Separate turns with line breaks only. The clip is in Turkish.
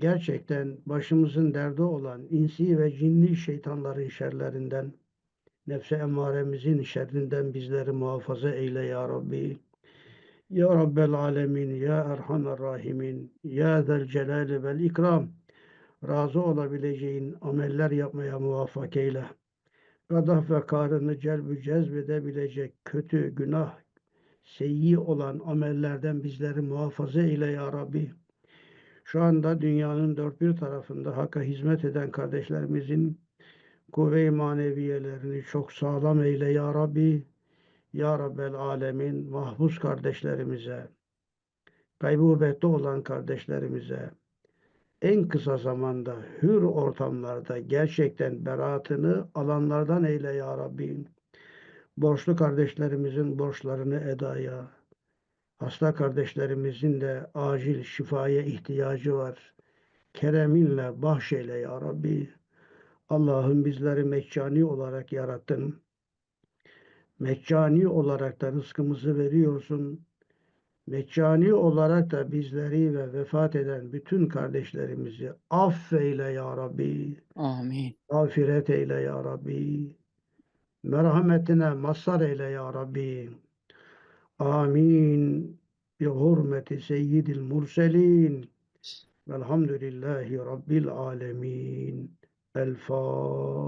gerçekten başımızın derdi olan insi ve cinli şeytanların şerlerinden, nefse emmaremizin şerrinden bizleri muhafaza eyle ya Rabbi. Ya Rabbel Alemin, Ya Erhamer Rahimin, Ya Zel Celali vel İkram. Razı olabileceğin ameller yapmaya muvaffak eyle. Gadah ve karını celbü cezbedebilecek kötü, günah, seyyi olan amellerden bizleri muhafaza eyle ya Rabbi. Şu anda dünyanın dört bir tarafında Hakk'a hizmet eden kardeşlerimizin kuvve-i maneviyelerini çok sağlam eyle ya Rabbi. Ya Rabbel Alemin mahpus kardeşlerimize, gaybubette olan kardeşlerimize en kısa zamanda hür ortamlarda gerçekten beraatını alanlardan eyle ya Rabbi. Borçlu kardeşlerimizin borçlarını edaya, hasta kardeşlerimizin de acil şifaya ihtiyacı var. Kereminle bahşeyle ya Rabbi. Allah'ım bizleri meccani olarak yarattın. Meccani olarak da rızkımızı veriyorsun. Meccani olarak da bizleri ve vefat eden bütün kardeşlerimizi affeyle ya Rabbi.
Amin.
Mağfiret eyle ya Rabbi. Merhametine mazhar eyle ya Rabbi. آمين. بحرمة سيد المرسلين. والحمد لله رب العالمين. الفاتحة.